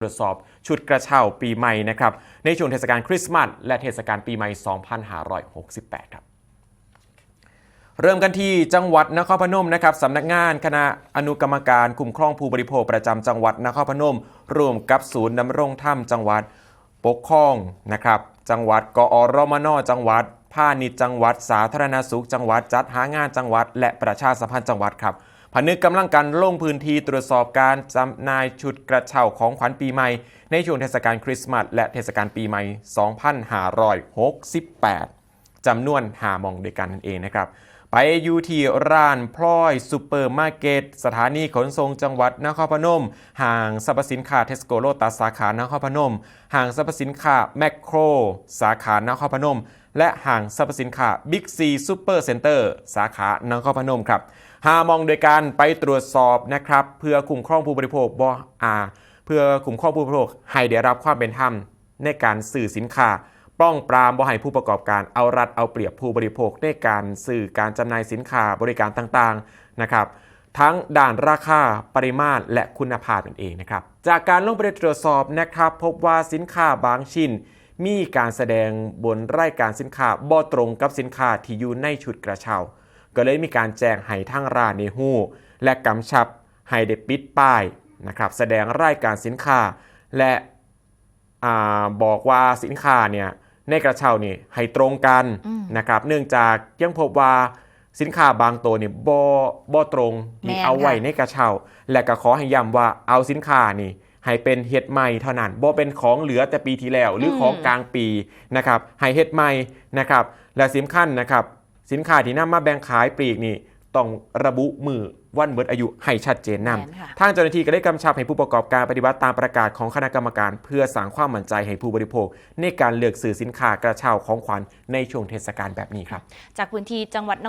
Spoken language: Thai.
ตรวจสอบชุดกระเช้าปีใหม่นะครับในช่วงเทศกาลคริสต์มาสและเทศกาลปีใหม่ 2568 ครับ เริ่มกันที่จังหวัดนครพนมนะครับสำนักงานคณะอนุกรรมการคุ้มครองผู้บริโภคประจำจังหวัดนครพนม ร่วมกับศูนย์ดำรงธรรมจังหวัดปกครองนะครับจังหวัดกอรมนจังหวัดพาณิชย์จังหวัด สาธารณสุขจังหวัดจัดหางานจังหวัด และประชาสัมพันธ์จังหวัดครับ ผนึกกำลังกันลงพื้นที่ตรวจสอบการจำหน่ายชุดกระเช้าของขวัญปีใหม่ ในช่วงเทศกาลคริสต์มาสและเทศกาลปีใหม่ 2568จำนวนหามองด้วยกันนั่นเองนะครับ ไปอยู่ที่ร้านพลอยซูเปอร์มาร์เก็ตสถานีขนส่งจังหวัดนครพนมห้างสรรพสินค้าเทสโกโลตัสสาขานครพนมห้างสรรพสินค้าแมคโคร สาขานครพนม และห้างสรรพสินค้าบิ๊กซีซูเปอร์เซ็นเตอร์สาขานครพนมครับหามองโดยการไปตรวจสอบนะครับเพื่อคุ้มครองผู้บริโภคบอาเพื่อคุ้มครองผู้บริโภคให้ได้รับความเป็นธรรมในการสื่อสินค้าป้องปรามบ่ให้ผู้ประกอบการเอารัดเอาเปรียบผู้บริโภคในการสื่อการจำหน่ายสินค้าบริการต่างๆนะครับทั้งด่านราคาปริมาตรและคุณภาพนั่นเองนะครับจากการลงไปตรวจสอบนะครับ พบว่าสินค้าบางชิ้น มีการแสดงบนรายการสินค้าบ่ตรงกับสินค้าที่อยู่ในชุดกระเช้าก็เลยมีการแจ้งให้ทางร้านในหู้และกำชับให้ได้ปิดป้ายนะครับแสดงรายการสินค้า และอาบอกว่าสินค้าเนี่ยในกระเช้านี่ให้ตรงกันนะครับเนื่องจากยังพบว่าสินค้าบางตัวเนี่ยบ่บ่ตรงที่เอาไว้ในกระเช้า และก็ขอให้ย้ำว่าเอาสินค้านี่ ให้เป็นเฮ็ดใหม่เท่านั้นบ่เป็นของเหลือแต่ปีที่แล้ว หรือของกลางปีนะครับให้เฮ็ดใหม่นะครับและสำคัญนะครับสินค้าที่นำมาแบ่งขายปลีกนี่ต้องระบุมือวันเบิดอายุให้ชัดเจนนำแม่นค่ะทางเจ้าหน้าที่ก็ได้กำชับให้ผู้ประกอบการปฏิบัติตามประกาศของคณะกรรมการ เพื่อสร้างความมั่นใจให้ผู้บริโภค ในการเลือกซื้อสินค้ากระเช้าของขวัญในช่วงเทศกาลแบบนี้ครับ จากพื้นที่จังหวัดน